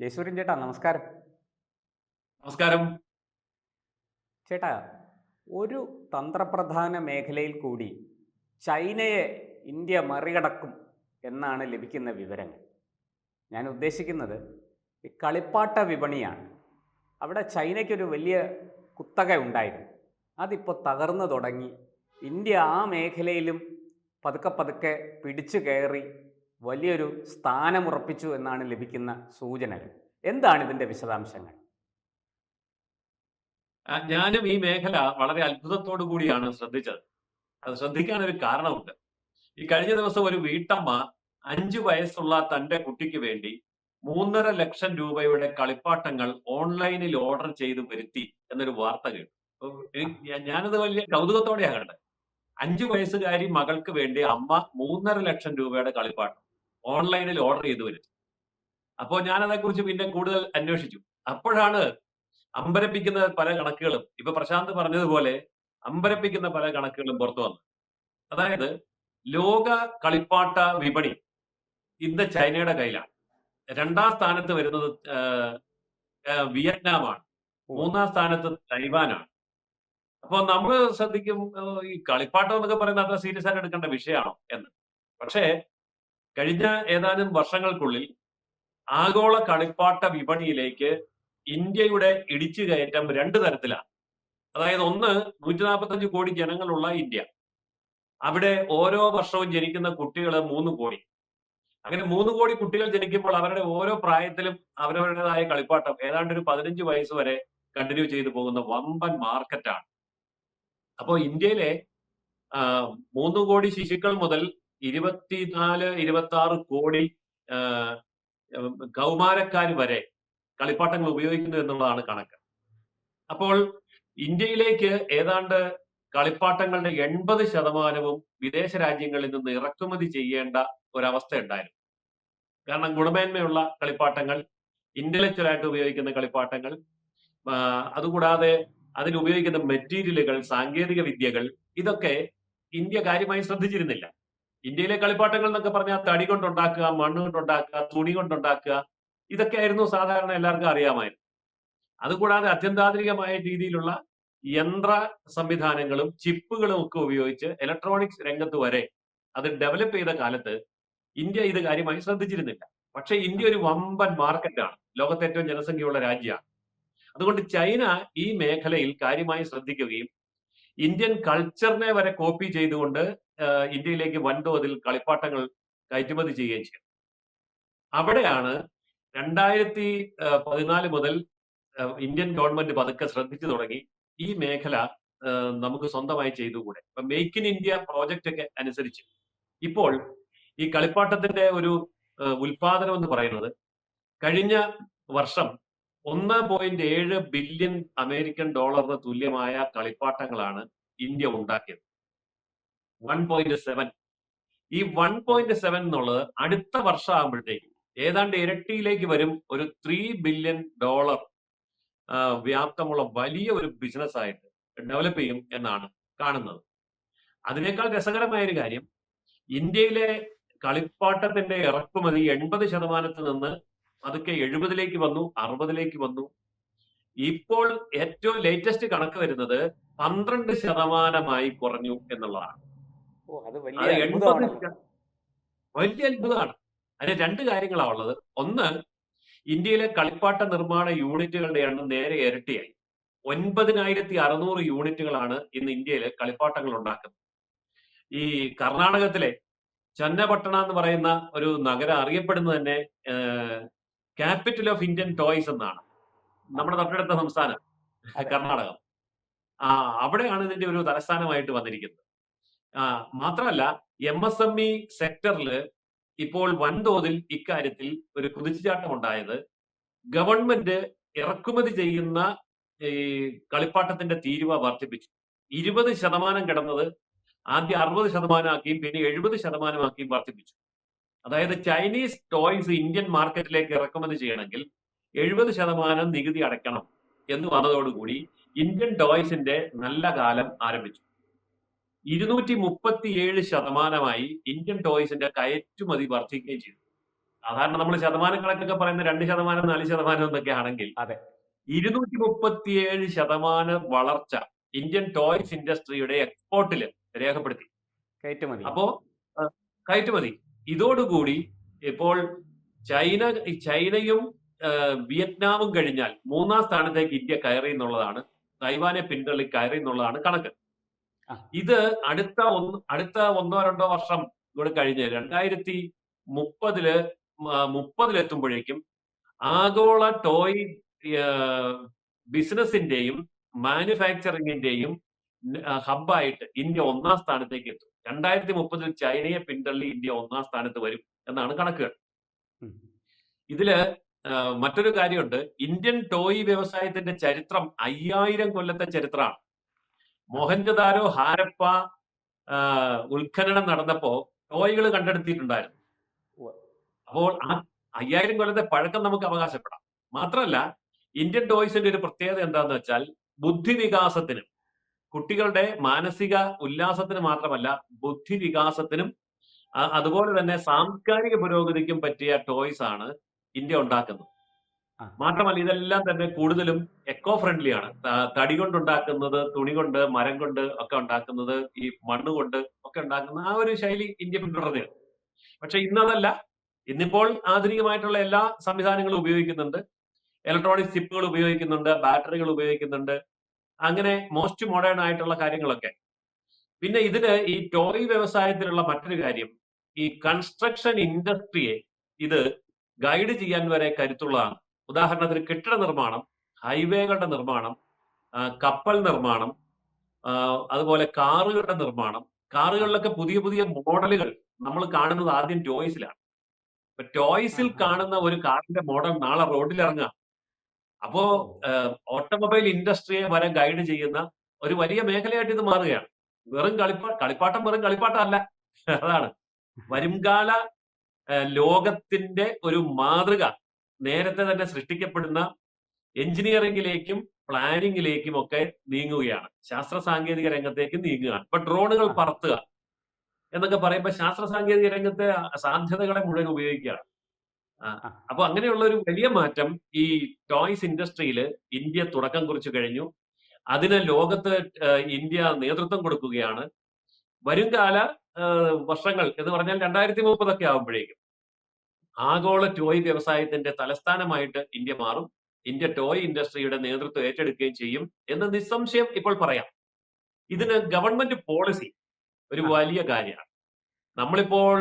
ജയസൂര്യൻ ചേട്ടാ നമസ്കാരം. നമസ്കാരം. ചേട്ടാ ഒരു തന്ത്രപ്രധാന മേഖലയിൽ കൂടി ചൈനയെ ഇന്ത്യ മറികടക്കും എന്നാണ് ലഭിക്കുന്ന വിവരങ്ങൾ. ഞാൻ ഉദ്ദേശിക്കുന്നത് ഈ കളിപ്പാട്ട വിപണിയാണ്. അവിടെ ചൈനയ്ക്കൊരു വലിയ കുത്തക ഉണ്ടായിരുന്നു. അതിപ്പോൾ തകർന്നു തുടങ്ങി. ഇന്ത്യ ആ മേഖലയിലും പതുക്കെ പതുക്കെ പിടിച്ചു കയറി വലിയൊരു സ്ഥാനമുറപ്പിച്ചു എന്നാണ് ലഭിക്കുന്ന സൂചനകൾ. എന്താണ് ഇതിന്റെ വിശദാംശങ്ങൾ? ഞാനും ഈ മേഖല വളരെ അത്ഭുതത്തോടു കൂടിയാണ് ശ്രദ്ധിച്ചത്. അത് ശ്രദ്ധിക്കാൻ ഒരു കാരണമുണ്ട്. ഈ കഴിഞ്ഞ ദിവസം ഒരു വീട്ടമ്മ അഞ്ചു വയസ്സുള്ള തന്റെ കുട്ടിക്ക് വേണ്ടി മൂന്നര ലക്ഷം രൂപയുടെ കളിപ്പാട്ടങ്ങൾ ഓൺലൈനിൽ ഓർഡർ ചെയ്ത് വരുത്തി എന്നൊരു വാർത്ത കേട്ടു. ഞാനത് വലിയ കൗതുകത്തോടെയാണ് കണ്ടത്. അഞ്ചു വയസ്സുകാരി മകൾക്ക് വേണ്ടി അമ്മ മൂന്നര ലക്ഷം രൂപയുടെ കളിപ്പാട്ടം ഓൺലൈനിൽ ഓർഡർ ചെയ്തു വരും. അപ്പോൾ ഞാനതേക്കുറിച്ച് പിന്നെ കൂടുതൽ അന്വേഷിച്ചു. അപ്പോഴാണ് അമ്പരപ്പിക്കുന്ന പല കണക്കുകളും ഇപ്പൊ പ്രശാന്ത് പറഞ്ഞതുപോലെ അമ്പരപ്പിക്കുന്ന പല കണക്കുകളും പുറത്തു വന്നു അതായത് ലോക കളിപ്പാട്ട വിപണി ഇന്ന് ചൈനയുടെ കയ്യിലാണ്. രണ്ടാം സ്ഥാനത്ത് വരുന്നത് വിയറ്റ്നാമാണ്. മൂന്നാം സ്ഥാനത്ത് തൈവാനാണ്. അപ്പോൾ നമ്മൾ ശ്രദ്ധിക്കും ഈ കളിപ്പാട്ടം എന്നൊക്കെ പറയുന്നത് അത്ര സീരിയസ് ആയിട്ട് എടുക്കേണ്ട വിഷയമാണോ എന്ന്. പക്ഷേ കഴിഞ്ഞ ഏതാനും വർഷങ്ങൾക്കുള്ളിൽ ആഗോള കളിപ്പാട്ട വിപണിയിലേക്ക് ഇന്ത്യയുടെ ഇടിച്ചു കയറ്റം രണ്ട് തരത്തിലാണ്. അതായത് ഒന്ന് നൂറ്റി നാൽപ്പത്തഞ്ച് കോടി ജനങ്ങളുള്ള ഇന്ത്യ. അവിടെ ഓരോ വർഷവും ജനിക്കുന്ന കുട്ടികൾ മൂന്ന് കോടി. അങ്ങനെ മൂന്ന് കോടി കുട്ടികൾ ജനിക്കുമ്പോൾ അവരുടെ ഓരോ പ്രായത്തിലും അവരവരുടേതായ കളിപ്പാട്ടം ഏതാണ്ട് ഒരു പതിനഞ്ച് വയസ്സ് വരെ കണ്ടിന്യൂ ചെയ്തു പോകുന്ന വമ്പൻ മാർക്കറ്റാണ് അപ്പോൾ ഇന്ത്യയിലെ മൂന്ന് കോടി ശിശുക്കൾ മുതൽ ഇരുപത്തിനാല് ഇരുപത്തി ആറ് കോടി കൗമാരക്കാർ വരെ കളിപ്പാട്ടങ്ങൾ ഉപയോഗിക്കുന്നു എന്നുള്ളതാണ് കണക്ക്. അപ്പോൾ ഇന്ത്യയിലേക്ക് ഏതാണ്ട് കളിപ്പാട്ടങ്ങളുടെ എൺപത് ശതമാനവും വിദേശ രാജ്യങ്ങളിൽ നിന്ന് ഇറക്കുമതി ചെയ്യേണ്ട ഒരവസ്ഥ ഉണ്ടായിരുന്നു. കാരണം ഗുണമേന്മയുള്ള കളിപ്പാട്ടങ്ങൾ ഇന്റലക്ച്വൽ ആയിട്ട് ഉപയോഗിക്കുന്ന കളിപ്പാട്ടങ്ങൾ അതുകൂടാതെ അതിൽ ഉപയോഗിക്കുന്ന മെറ്റീരിയലുകൾ സാങ്കേതിക വിദ്യകൾ ഇതൊക്കെ ഇന്ത്യ കാര്യമായി ശ്രദ്ധിച്ചിരുന്നില്ല. ഇന്ത്യയിലെ കളിപ്പാട്ടങ്ങൾ എന്നൊക്കെ പറഞ്ഞാൽ തടി കൊണ്ടുണ്ടാക്കുക മണ്ണ് കൊണ്ടുണ്ടാക്കുക തുണി കൊണ്ടുണ്ടാക്കുക ഇതൊക്കെയായിരുന്നു സാധാരണ എല്ലാവർക്കും അറിയാമായിരുന്നു. അതുകൂടാതെ അത്യന്താധുനികമായ രീതിയിലുള്ള യന്ത്ര സംവിധാനങ്ങളും ചിപ്പുകളും ഒക്കെ ഉപയോഗിച്ച് ഇലക്ട്രോണിക്സ് രംഗത്ത് വരെ അത് ഡെവലപ്പ് ചെയ്ത കാലത്ത് ഇന്ത്യ ഇത് കാര്യമായി ശ്രദ്ധിച്ചിരുന്നില്ല. പക്ഷേ ഇന്ത്യ ഒരു വമ്പൻ മാർക്കറ്റാണ് ലോകത്തെ ഏറ്റവും ജനസംഖ്യയുള്ള രാജ്യമാണ്. അതുകൊണ്ട് ചൈന ഈ മേഖലയിൽ കാര്യമായി ശ്രദ്ധിക്കുകയും ഇന്ത്യൻ കൾച്ചറിനെ വരെ കോപ്പി ചെയ്തുകൊണ്ട് ഇന്ത്യയിലേക്ക് വൻതോതിൽ കളിപ്പാട്ടങ്ങൾ കയറ്റുമതി ചെയ്യുകയും ചെയ്യും അവിടെയാണ് രണ്ടായിരത്തി പതിനാല് മുതൽ ഇന്ത്യൻ ഗവൺമെന്റ് പതുക്കെ ശ്രദ്ധിച്ചു തുടങ്ങി. ഈ മേഖല നമുക്ക് സ്വന്തമായി ചെയ്തുകൂടെ? ഇപ്പൊ മേക്ക് ഇൻ ഇന്ത്യ പ്രോജക്റ്റ് ഒക്കെ അനുസരിച്ച്. ഇപ്പോൾ ഈ കളിപ്പാട്ടത്തിന്റെ ഒരു ഉൽപാദനം എന്ന് പറയുന്നത് കഴിഞ്ഞ വർഷം ഒന്ന് പോയിന്റ് ഏഴ് ബില്യൺ അമേരിക്കൻ ഡോളറിന് തുല്യമായ കളിപ്പാട്ടങ്ങളാണ് ഇന്ത്യ ഉണ്ടാക്കിയത്. വൺ പോയിന്റ് സെവൻ ഈ വൺ പോയിന്റ് സെവൻ എന്നുള്ളത് അടുത്ത വർഷം ആകുമ്പോഴത്തേക്കും ഏതാണ്ട് ഇരട്ടിയിലേക്ക് വരും ഒരു ത്രീ ബില്യൺ ഡോളർ വ്യാപ്തമുള്ള വലിയ ഒരു ബിസിനസ് ആയിട്ട് ഡെവലപ്പ് ചെയ്യും എന്നാണ് കാണുന്നത്. അതിനേക്കാൾ രസകരമായ ഒരു കാര്യം ഇന്ത്യയിലെ കളിപ്പാട്ടത്തിന്റെ ഇറക്കുമതി എൺപത് ശതമാനത്തിൽ നിന്ന് അതൊക്കെ എഴുപതിലേക്ക് വന്നു അറുപതിലേക്ക് വന്നു. ഇപ്പോൾ ഏറ്റവും ലേറ്റസ്റ്റ് കണക്ക് വരുന്നത് പന്ത്രണ്ട് ശതമാനമായി കുറഞ്ഞു എന്നുള്ളതാണ്. വലിയ അത്ഭുതമാണ്. അതിന് രണ്ട് കാര്യങ്ങളാണ് ഉള്ളത്. ഒന്ന് ഇന്ത്യയിലെ കളിപ്പാട്ട നിർമ്മാണ യൂണിറ്റുകളുടെ എണ്ണം നേരെ ഇരട്ടിയായി. ഒൻപതിനായിരത്തി അറുന്നൂറ് യൂണിറ്റുകളാണ് ഇന്ന് ഇന്ത്യയിൽ കളിപ്പാട്ടങ്ങൾ ഉണ്ടാക്കുന്നത്. ഈ കർണാടകത്തിലെ ചന്നപട്ടണ എന്ന് പറയുന്ന ഒരു നഗരം അറിയപ്പെടുന്നത് തന്നെ ക്യാപിറ്റൽ ഓഫ് ഇന്ത്യൻ ടോയ്സ് എന്നാണ്. നമ്മുടെ തൊട്ടടുത്ത സംസ്ഥാനം കർണാടക. ആ അവിടെയാണ് ഇതിന്റെ ഒരു തലസ്ഥാനമായിട്ട് വന്നിരിക്കുന്നത്. മാത്രമല്ല എം എസ് എം ഇ സെക്ടറിൽ ഇപ്പോൾ വൻതോതിൽ ഇക്കാര്യത്തിൽ ഒരു കുതിച്ചുചാട്ടം ഉണ്ടായത് ഗവൺമെന്റ് ഇറക്കുമതി ചെയ്യുന്ന ഈ കളിപ്പാട്ടത്തിന്റെ തീരുവ വർദ്ധിപ്പിച്ചു. ഇരുപത് ശതമാനം കിടന്നത് ആദ്യം അറുപത് ശതമാനമാക്കിയും പിന്നെ എഴുപത് ശതമാനമാക്കിയും വർദ്ധിപ്പിച്ചു. അതായത് ചൈനീസ് ടോയ്സ് ഇന്ത്യൻ മാർക്കറ്റിലേക്ക് ഇറക്കുമതി ചെയ്യണമെങ്കിൽ എഴുപത് ശതമാനം നികുതി അടയ്ക്കണം എന്ന് വന്നതോടുകൂടി ഇന്ത്യൻ ടോയ്സിന്റെ നല്ല കാലം ആരംഭിച്ചു. ഇരുന്നൂറ്റി മുപ്പത്തിയേഴ് ശതമാനമായി ഇന്ത്യൻ ടോയ്സിന്റെ കയറ്റുമതി വർദ്ധിക്കുകയും ചെയ്തു. സാധാരണ നമ്മൾ ശതമാനം കണക്കൊക്കെ പറയുന്ന രണ്ട് ശതമാനം നാല് ശതമാനം എന്നൊക്കെ ആണെങ്കിൽ അതെ. ഇരുന്നൂറ്റി മുപ്പത്തിയേഴ് ശതമാനം വളർച്ച ഇന്ത്യൻ ടോയ്സ് ഇൻഡസ്ട്രിയുടെ എക്സ്പോർട്ടിൽ രേഖപ്പെടുത്തി. കയറ്റുമതി. അപ്പോ കയറ്റുമതി. ഇതോടുകൂടി ഇപ്പോൾ ചൈന ചൈനയും വിയറ്റ്നാമും കഴിഞ്ഞാൽ മൂന്നാം സ്ഥാനത്തേക്ക് ഇന്ത്യ കയറി എന്നുള്ളതാണ്. തൈവാനെ പിന്തള്ളി കയറി എന്നുള്ളതാണ് കണക്ക്. ഇത് അടുത്ത ഒന്ന് അടുത്ത ഒന്നോ രണ്ടോ വർഷം കൂടെ കഴിഞ്ഞ് രണ്ടായിരത്തി മുപ്പതിൽ മുപ്പതിലെത്തുമ്പോഴേക്കും ആഗോള ടോയ് ബിസിനസിന്റെയും മാനുഫാക്ചറിങ്ങിന്റെയും ഹബ്ബായിട്ട് ഇന്ത്യ ഒന്നാം സ്ഥാനത്തേക്ക് എത്തും. രണ്ടായിരത്തി മുപ്പതിൽ ചൈനയെ പിന്തള്ളി ഇന്ത്യ ഒന്നാം സ്ഥാനത്ത് വരും എന്നാണ് കണക്കുകൾ. ഇതിൽ മറ്റൊരു കാര്യമുണ്ട്. ഇന്ത്യൻ ടോയ് വ്യവസായത്തിന്റെ ചരിത്രം അയ്യായിരം കൊല്ലത്തെ ചരിത്രമാണ് മോഹൻജദാരോ ഹാരപ്പ ഉത്ഖനനം നടന്നപ്പോ ടോയ്കൾ കണ്ടെടുത്തിട്ടുണ്ടായിരുന്നു. അപ്പോൾ ആ അയ്യായിരം കൊല്ലത്തെ പഴക്കം നമുക്ക് അവകാശപ്പെടാം. മാത്രമല്ല ഇന്ത്യൻ ടോയ്സിന്റെ ഒരു പ്രത്യേകത എന്താന്ന് വെച്ചാൽ ബുദ്ധി വികാസത്തിനും കുട്ടികളുടെ മാനസിക ഉല്ലാസത്തിന് മാത്രമല്ല ബുദ്ധി വികാസത്തിനും അതുപോലെ തന്നെ സാംസ്കാരിക പുരോഗതിക്കും പറ്റിയ ടോയ്സ് ആണ് ഇന്ത്യ ഉണ്ടാക്കുന്നത്. മാത്രമല്ല ഇതെല്ലാം തന്നെ കൂടുതലും എക്കോ ഫ്രണ്ട്ലി ആണ് തടി കൊണ്ടുണ്ടാക്കുന്നത് തുണി കൊണ്ട് മരം കൊണ്ട് ഒക്കെ ഉണ്ടാക്കുന്നത് ഈ മണ്ണ് കൊണ്ട് ഒക്കെ ഉണ്ടാക്കുന്ന ആ ഒരു ശൈലി ഇന്ത്യ പിന്തുടർന്നു പക്ഷെ ഇന്നതല്ല. ഇന്നിപ്പോൾ ആധുനികമായിട്ടുള്ള എല്ലാ സംവിധാനങ്ങളും ഉപയോഗിക്കുന്നുണ്ട്. ഇലക്ട്രോണിക് ചിപ്പുകൾ ഉപയോഗിക്കുന്നുണ്ട് ബാറ്ററികൾ ഉപയോഗിക്കുന്നുണ്ട്. അങ്ങനെ മോസ്റ്റ് മോഡേൺ ആയിട്ടുള്ള കാര്യങ്ങളൊക്കെ. പിന്നെ ഇതിന് ഈ ടോയ് വ്യവസായത്തിലുള്ള മറ്റൊരു കാര്യം ഈ കൺസ്ട്രക്ഷൻ ഇൻഡസ്ട്രിയെ ഇത് ഗൈഡ് ചെയ്യാൻ വരെ കരുത്തുള്ളതാണ്. ഉദാഹരണത്തിന് കെട്ടിട നിർമ്മാണം ഹൈവേകളുടെ നിർമ്മാണം കപ്പൽ നിർമ്മാണം അതുപോലെ കാറുകളുടെ നിർമ്മാണം. കാറുകളിലൊക്കെ പുതിയ പുതിയ മോഡലുകൾ നമ്മൾ കാണുന്നത് ആദ്യം ടോയ്സിലാണ് ഇപ്പൊ ടോയ്സിൽ കാണുന്ന ഒരു കാറിന്റെ മോഡൽ നാളെ റോഡിൽ ഇറങ്ങുക. അപ്പോ ഓട്ടോമൊബൈൽ ഇൻഡസ്ട്രിയെ വരെ ഗൈഡ് ചെയ്യുന്ന ഒരു വലിയ മേഖലയായിട്ട് ഇത് മാറുകയാണ്. വെറും കളിപ്പാ കളിപ്പാട്ടം വെറും കളിപ്പാട്ടം അല്ല അതാണ്. വരുംകാല ലോകത്തിന്റെ ഒരു മാതൃക നേരത്തെ തന്നെ സൃഷ്ടിക്കപ്പെടുന്ന എഞ്ചിനീയറിംഗിലേക്കും പ്ലാനിങ്ങിലേക്കും ഒക്കെ നീങ്ങുകയാണ്. ശാസ്ത്ര സാങ്കേതിക രംഗത്തേക്ക് നീങ്ങുകയാണ്. ഇപ്പൊ ഡ്രോണുകൾ പറത്തുക എന്നൊക്കെ പറയുമ്പോൾ ശാസ്ത്ര സാങ്കേതിക രംഗത്തെ സാധ്യതകളെ മുഴുവൻ ഉപയോഗിക്കുകയാണ്. അപ്പൊ അങ്ങനെയുള്ള ഒരു വലിയ മാറ്റം ഈ ടോയ്സ് ഇൻഡസ്ട്രിയിൽ ഇന്ത്യ തുടക്കം കുറിച്ചു കഴിഞ്ഞു. അതിന് ലോകത്ത് ഇന്ത്യ നേതൃത്വം കൊടുക്കുകയാണ്. വരുംകാല കാല വർഷങ്ങൾ എന്ന് പറഞ്ഞാൽ രണ്ടായിരത്തി മുപ്പതൊക്കെ ആകുമ്പോഴേക്കും ആഗോള ടോയ് വ്യവസായത്തിന്റെ തലസ്ഥാനമായിട്ട് ഇന്ത്യ മാറും. ഇന്ത്യ ടോയ് ഇൻഡസ്ട്രിയുടെ നേതൃത്വം ഏറ്റെടുക്കുകയും ചെയ്യും എന്ന് നിസ്സംശയം ഇപ്പോൾ പറയാം. ഇതിന് ഗവൺമെന്റ് പോളിസി ഒരു വലിയ കാര്യമാണ്. നമ്മളിപ്പോൾ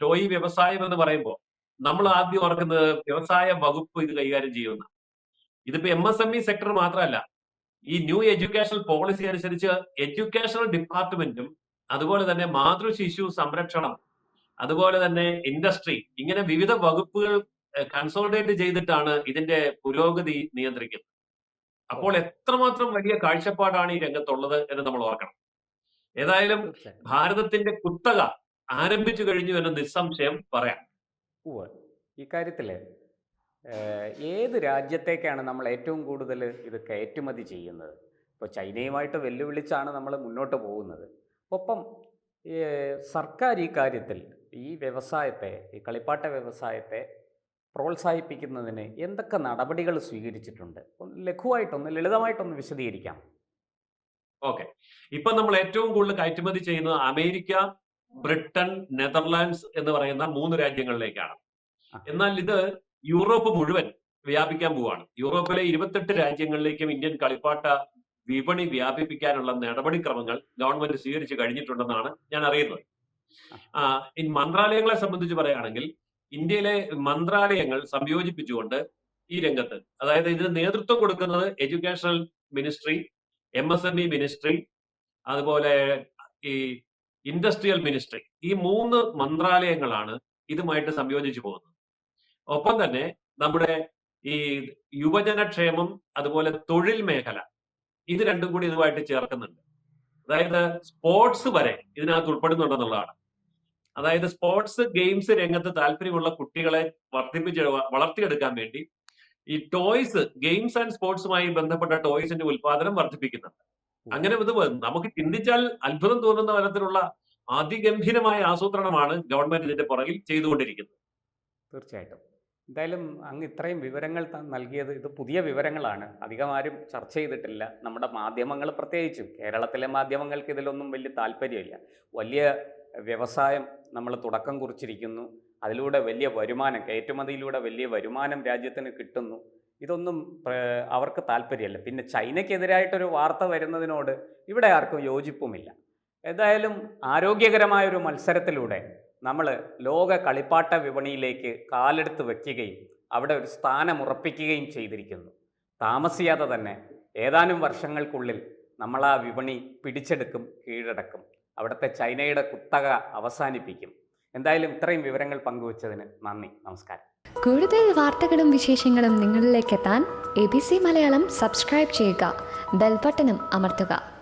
ടോയ് വ്യവസായം എന്ന് പറയുമ്പോൾ നമ്മൾ ആദ്യം ഓർക്കുന്നത് വ്യവസായ വകുപ്പ് ഇത് കൈകാര്യം ചെയ്യുന്ന. ഇതിപ്പോ M S M E sector മാത്രമല്ല. ഈ ന്യൂ എഡ്യൂക്കേഷണൽ പോളിസി അനുസരിച്ച് എഡ്യൂക്കേഷണൽ ഡിപ്പാർട്ട്മെന്റും അതുപോലെ തന്നെ മാതൃ ശിശു സംരക്ഷണം അതുപോലെ തന്നെ ഇൻഡസ്ട്രി ഇങ്ങനെ വിവിധ വകുപ്പുകൾ കൺസോൾട്ടേറ്റ് ചെയ്തിട്ടാണ് ഇതിന്റെ പുരോഗതി നിയന്ത്രിക്കുന്നത്. അപ്പോൾ എത്രമാത്രം വലിയ കാഴ്ചപ്പാടാണ് ഈ രംഗത്തുള്ളത് എന്ന് നമ്മൾ ഓർക്കണം. ഏതായാലും ഭാരതത്തിന്റെ കുത്തക ആരംഭിച്ചു കഴിഞ്ഞു എന്ന് നിസ്സംശയം പറയാം. ഉവ്വ്. ഈ കാര്യത്തിൽ ഏത് രാജ്യത്തേക്കാണ് നമ്മൾ ഏറ്റവും കൂടുതൽ ഇത് കയറ്റുമതി ചെയ്യുന്നത്? ഇപ്പോൾ ചൈനയുമായിട്ട് വെല്ലുവിളിച്ചാണ് നമ്മൾ മുന്നോട്ട് പോകുന്നത്. ഒപ്പം സർക്കാർ ഈ കാര്യത്തിൽ ഈ വ്യവസായത്തെ ഈ കളിപ്പാട്ട വ്യവസായത്തെ പ്രോത്സാഹിപ്പിക്കുന്നതിന് എന്തൊക്കെ നടപടികൾ സ്വീകരിച്ചിട്ടുണ്ട്? ലഘുവായിട്ടൊന്ന് ലളിതമായിട്ടൊന്ന് വിശദീകരിക്കാം. ഓക്കെ. ഇപ്പൊ നമ്മൾ ഏറ്റവും കൂടുതൽ കയറ്റുമതി ചെയ്യുന്നത് അമേരിക്ക ബ്രിട്ടൻ നെതർലാൻഡ്സ് എന്ന് പറയുന്ന മൂന്ന് രാജ്യങ്ങളിലേക്കാണ്. എന്നാൽ ഇത് യൂറോപ്പ് മുഴുവൻ വ്യാപിക്കാൻ പോവാണ്. യൂറോപ്പിലെ ഇരുപത്തെട്ട് രാജ്യങ്ങളിലേക്കും ഇന്ത്യൻ കളിപ്പാട്ട വിപണി വ്യാപിപ്പിക്കാനുള്ള നടപടിക്രമങ്ങൾ ഗവൺമെന്റ് സ്വീകരിച്ചു കഴിഞ്ഞിട്ടുണ്ടെന്നാണ് ഞാൻ അറിയുന്നത്. മന്ത്രാലയങ്ങളെ സംബന്ധിച്ച് പറയുകയാണെങ്കിൽ ഇന്ത്യയിലെ മന്ത്രാലയങ്ങൾ സംയോജിപ്പിച്ചുകൊണ്ട് ഈ രംഗത്ത് അതായത് ഇതിന് നേതൃത്വം കൊടുക്കുന്നത് educational ministry M S M E ministry അതുപോലെ ഈ ഇൻഡസ്ട്രിയൽ മിനിസ്ട്രി ഈ മൂന്ന് മന്ത്രാലയങ്ങളാണ് ഇതുമായിട്ട് സംയോജിച്ചു പോകുന്നത്. ഒപ്പം തന്നെ നമ്മുടെ ഈ യുവജനക്ഷേമം അതുപോലെ തൊഴിൽ മേഖല ഇത് രണ്ടും കൂടി ഇതുമായിട്ട് ചേർക്കുന്നുണ്ട്. അതായത് സ്പോർട്സ് വരെ ഇതിനകത്ത് ഉൾപ്പെടുന്നുണ്ടെന്നുള്ളതാണ്. അതായത് സ്പോർട്സ് ഗെയിംസ് രംഗത്ത് താല്പര്യമുള്ള കുട്ടികളെ വർദ്ധിപ്പിച്ച് വളർത്തിയെടുക്കാൻ വേണ്ടി ഈ ടോയ്സ് ഗെയിംസ് ആൻഡ് സ്പോർട്സുമായി ബന്ധപ്പെട്ട ടോയ്സിന്റെ ഉൽപാദനം വർദ്ധിപ്പിക്കുന്നുണ്ട്. അങ്ങനെ ഇത് നമുക്ക് ചിന്തിച്ചാൽ അത്ഭുതം തോന്നുന്ന തരത്തിലുള്ള അതിഗംഭീരമായ ആസൂത്രണമാണ് ഗവൺമെന്റ് ഇതിന്റെ പുറകിൽ ചെയ്തുകൊണ്ടിരിക്കുന്നത്. തീർച്ചയായിട്ടും. എന്തായാലും അങ്ങ് ഇത്രയും വിവരങ്ങൾ നൽകിയത് ഇത് പുതിയ വിവരങ്ങളാണ്. അധികം ആരും ചർച്ച ചെയ്തിട്ടില്ല. നമ്മുടെ മാധ്യമങ്ങൾ പ്രത്യേകിച്ചും കേരളത്തിലെ മാധ്യമങ്ങൾക്ക് ഇതിലൊന്നും വലിയ താല്പര്യമില്ല. വലിയ വ്യവസായം നമ്മൾ തുടക്കം കുറിച്ചിരിക്കുന്നു. അതിലൂടെ വലിയ വരുമാനം കയറ്റുമതിയിലൂടെ വലിയ വരുമാനം രാജ്യത്തിന് കിട്ടുന്നു. ഇതൊന്നും അവർക്ക് താല്പര്യമല്ല. പിന്നെ ചൈനയ്ക്കെതിരായിട്ടൊരു വാർത്ത വരുന്നതിനോട് ഇവിടെ ആർക്കും യോജിപ്പുമില്ല. ഏതായാലും ആരോഗ്യകരമായൊരു മത്സരത്തിലൂടെ നമ്മൾ ലോക കളിപ്പാട്ട വിപണിയിലേക്ക് കാലെടുത്ത് വയ്ക്കുകയും അവിടെ ഒരു സ്ഥാനമുറപ്പിക്കുകയും ചെയ്തിരിക്കുന്നു. താമസിയാതെ തന്നെ ഏതാനും വർഷങ്ങൾക്കുള്ളിൽ നമ്മൾ ആ വിപണി പിടിച്ചെടുക്കും കീഴടക്കും. അവിടുത്തെ ചൈനയുടെ കുത്തക അവസാനിപ്പിക്കും. എന്തായാലും ഇത്രയും വിവരങ്ങൾ പങ്കുവച്ചതിന് നന്ദി. നമസ്കാരം. കൂടുതൽ വാർത്തകളും വിശേഷങ്ങളും നിങ്ങളിലേക്ക് എത്താൻ A B C Malayalam subscribe ചെയ്യുക. ബെൽബട്ടനും അമർത്തുക.